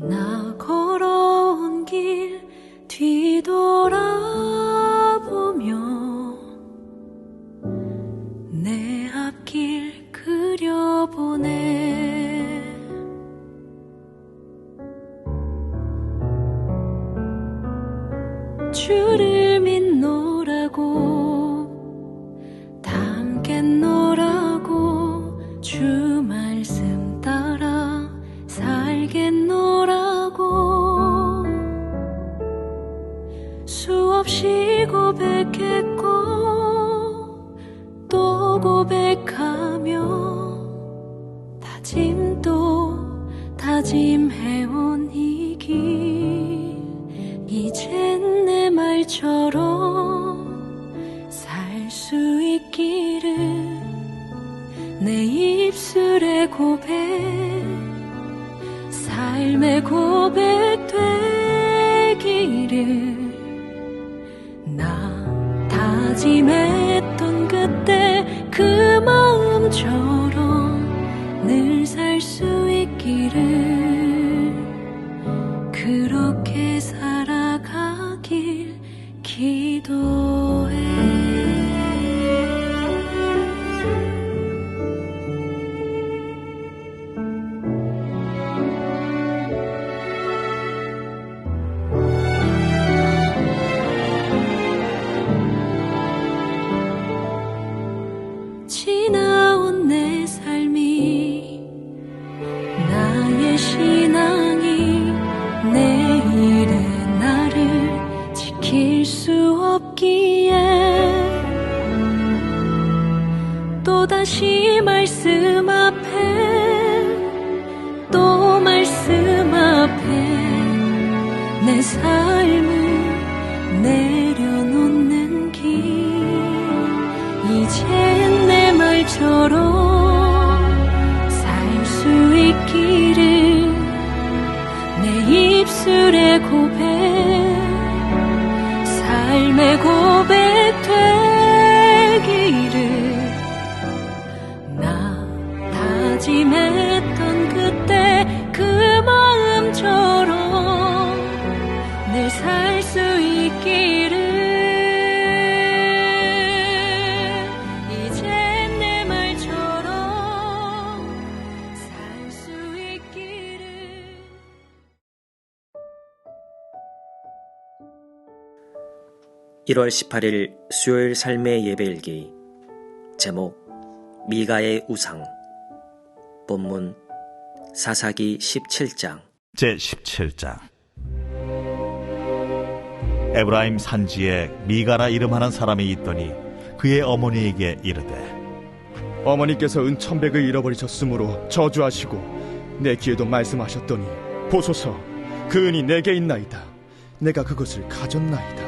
나 걸어온 길 뒤돌아 살겠노라고 수없이 고백했고 또 고백하며 다짐도 다짐해온 이 길. 이젠 내 말처럼 살 수 있기를 내 입술의 고백 삶의 고백 되기를 나 다짐했던 그때 그 마음처 다시 말씀 앞에 또 말씀 앞에 내 삶을 내려놓는 길. 이젠 내 말처럼 살 수 있기를 내 입술의 고백 삶의 고백 되기를 1월 18일 수요일 삶의 예배일기 제목 미가의 우상 본문 사사기 17장. 제 17장. 에브라임 산지에 미가라 이름하는 사람이 있더니 그의 어머니에게 이르되 어머니께서 은천백을 잃어버리셨으므로 저주하시고 내 귀에도 말씀하셨더니 보소서 그 은이 내게 있나이다. 내가 그것을 가졌나이다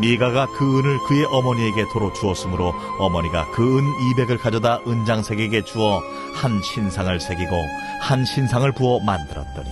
미가가 그 은을 그의 어머니에게 도로 주었으므로 어머니가 그 은 이백을 가져다 은장색에게 주어 한 신상을 새기고 한 신상을 부어 만들었더니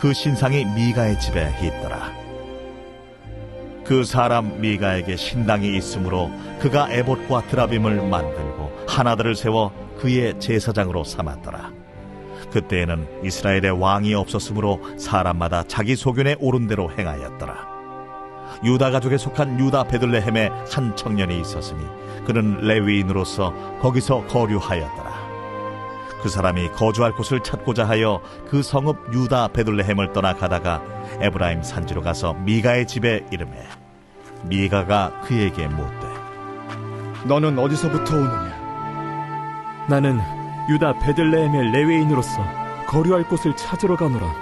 그 신상이 미가의 집에 있더라. 그 사람 미가에게 신당이 있으므로 그가 에봇과 드라빔을 만들고 하나들을 세워 그의 제사장으로 삼았더라. 그때에는 이스라엘의 왕이 없었으므로 사람마다 자기 소견에 옳은 대로 행하였더라. 유다 가족에 속한 유다 베들레헴에 한 청년이 있었으니 그는 레위인으로서 거기서 거류하였더라. 그 사람이 거주할 곳을 찾고자 하여 그 성읍 유다 베들레헴을 떠나 가다가 에브라임 산지로 가서 미가의 집에 이름해 미가가 그에게 묻되 너는 어디서부터 오느냐 나는 유다 베들레헴의 레웨인으로서 거류할 곳을 찾으러 가노라.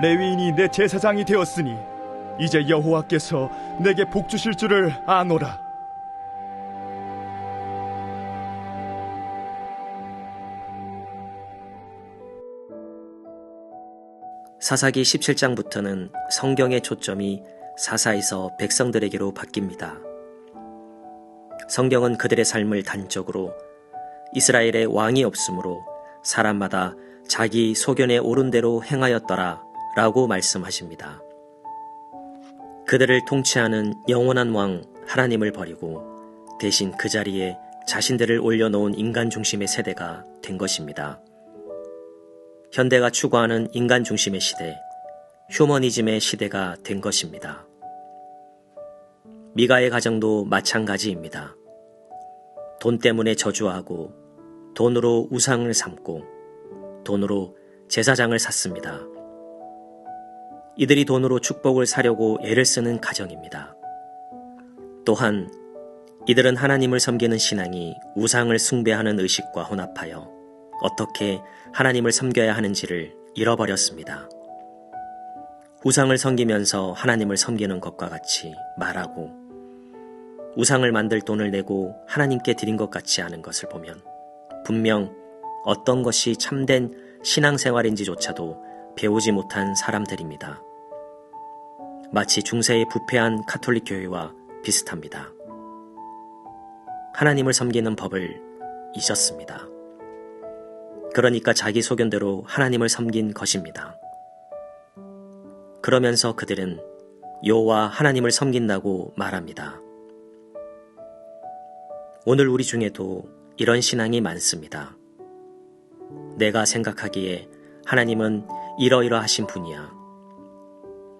레위인이 내 제사장이 되었으니 이제 여호와께서 내게 복 주실 줄을 아노라. 사사기 17장부터는 성경의 초점이 사사에서 백성들에게로 바뀝니다. 성경은 그들의 삶을 단적으로 이스라엘의 왕이 없으므로 사람마다 자기 소견에 옳은 대로 행하였더라 라고 말씀하십니다. 그들을 통치하는 영원한 왕 하나님을 버리고 대신 그 자리에 자신들을 올려놓은 인간 중심의 세대가 된 것입니다. 현대가 추구하는 인간 중심의 시대, 휴머니즘의 시대가 된 것입니다. 미가의 가정도 마찬가지입니다. 돈 때문에 저주하고 돈으로 우상을 삼고 돈으로 제사장을 샀습니다. 이들이 돈으로 축복을 사려고 애를 쓰는 가정입니다. 또한 이들은 하나님을 섬기는 신앙이 우상을 숭배하는 의식과 혼합하여 어떻게 하나님을 섬겨야 하는지를 잃어버렸습니다. 우상을 섬기면서 하나님을 섬기는 것과 같이 말하고 우상을 만들 돈을 내고 하나님께 드린 것 같지 않은 것을 보면 분명 어떤 것이 참된 신앙생활인지조차도 배우지 못한 사람들입니다. 마치 중세의 부패한 카톨릭 교회와 비슷합니다. 하나님을 섬기는 법을 잊었습니다. 그러니까 자기 소견대로 하나님을 섬긴 것입니다. 그러면서 그들은 여호와 하나님을 섬긴다고 말합니다. 오늘 우리 중에도 이런 신앙이 많습니다. 내가 생각하기에 하나님은 이러이러하신 분이야.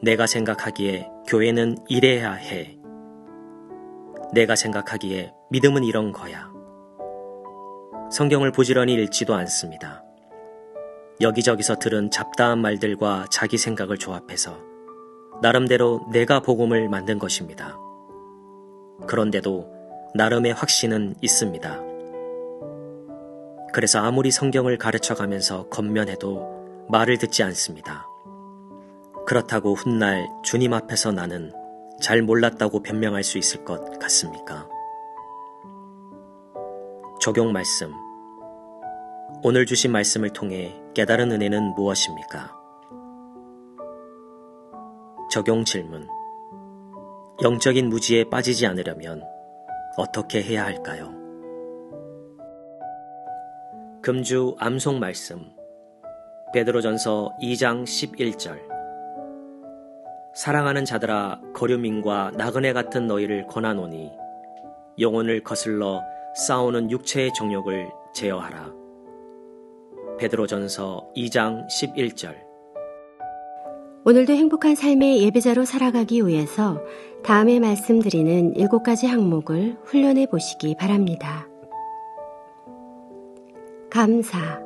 내가 생각하기에 교회는 이래야 해. 내가 생각하기에 믿음은 이런 거야. 성경을 부지런히 읽지도 않습니다. 여기저기서 들은 잡다한 말들과 자기 생각을 조합해서 나름대로 내가 복음을 만든 것입니다. 그런데도 나름의 확신은 있습니다. 그래서 아무리 성경을 가르쳐 가면서 겉면해도 말을 듣지 않습니다. 그렇다고 훗날 주님 앞에서 나는 잘 몰랐다고 변명할 수 있을 것 같습니까? 적용 말씀. 오늘 주신 말씀을 통해 깨달은 은혜는 무엇입니까? 적용 질문. 영적인 무지에 빠지지 않으려면 어떻게 해야 할까요? 금주 암송 말씀. 베드로전서 2장 11절. 사랑하는 자들아 거류민과 나그네 같은 너희를 권하노니 영혼을 거슬러 싸우는 육체의 정욕을 제어하라. 베드로전서 2장 11절. 오늘도 행복한 삶의 예배자로 살아가기 위해서 다음에 말씀드리는 일곱 가지 항목을 훈련해 보시기 바랍니다. 감사.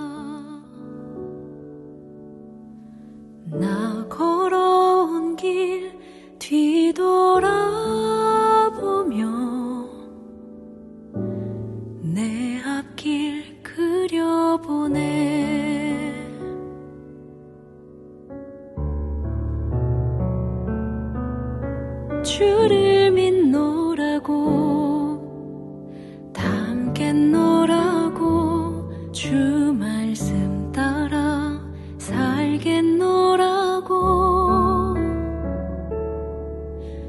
그려보네 주를 믿노라고 다 함께 노라고 주 말씀 따라 살겠노라고.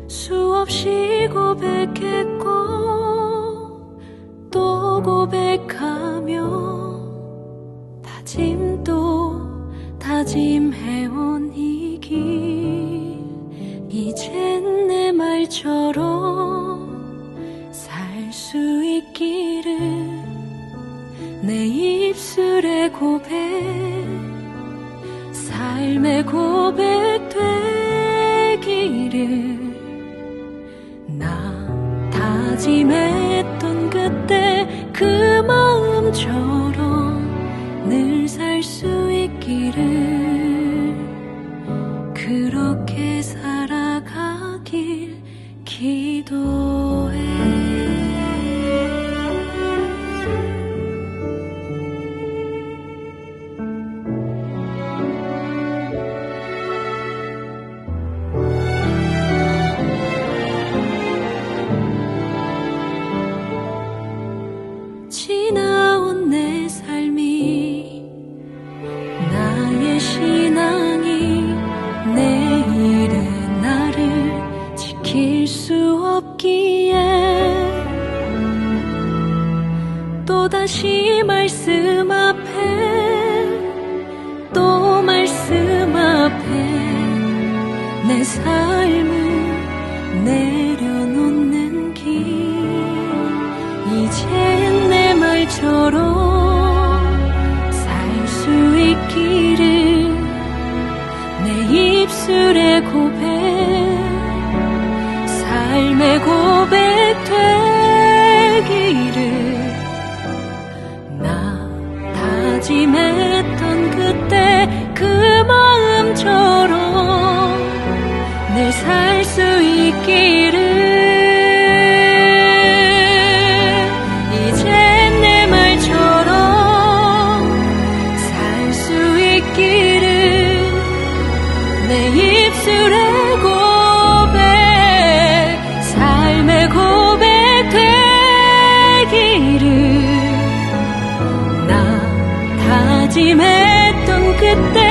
수없이 고백했고 또 고백하며 고백 삶의 고백 되기를 다시 말씀 앞에 또 말씀 앞에 내 삶을 내려놓는 길. 이젠 내 말처럼 살 수 있기를 내 입술의 고백 삶의 고백 되기를 마음처럼 늘 살 수 있기를. 이젠 내 말처럼 살 수 있기를. 내 입술의 고백 삶의 고백 되기를. 나 다짐했던 그때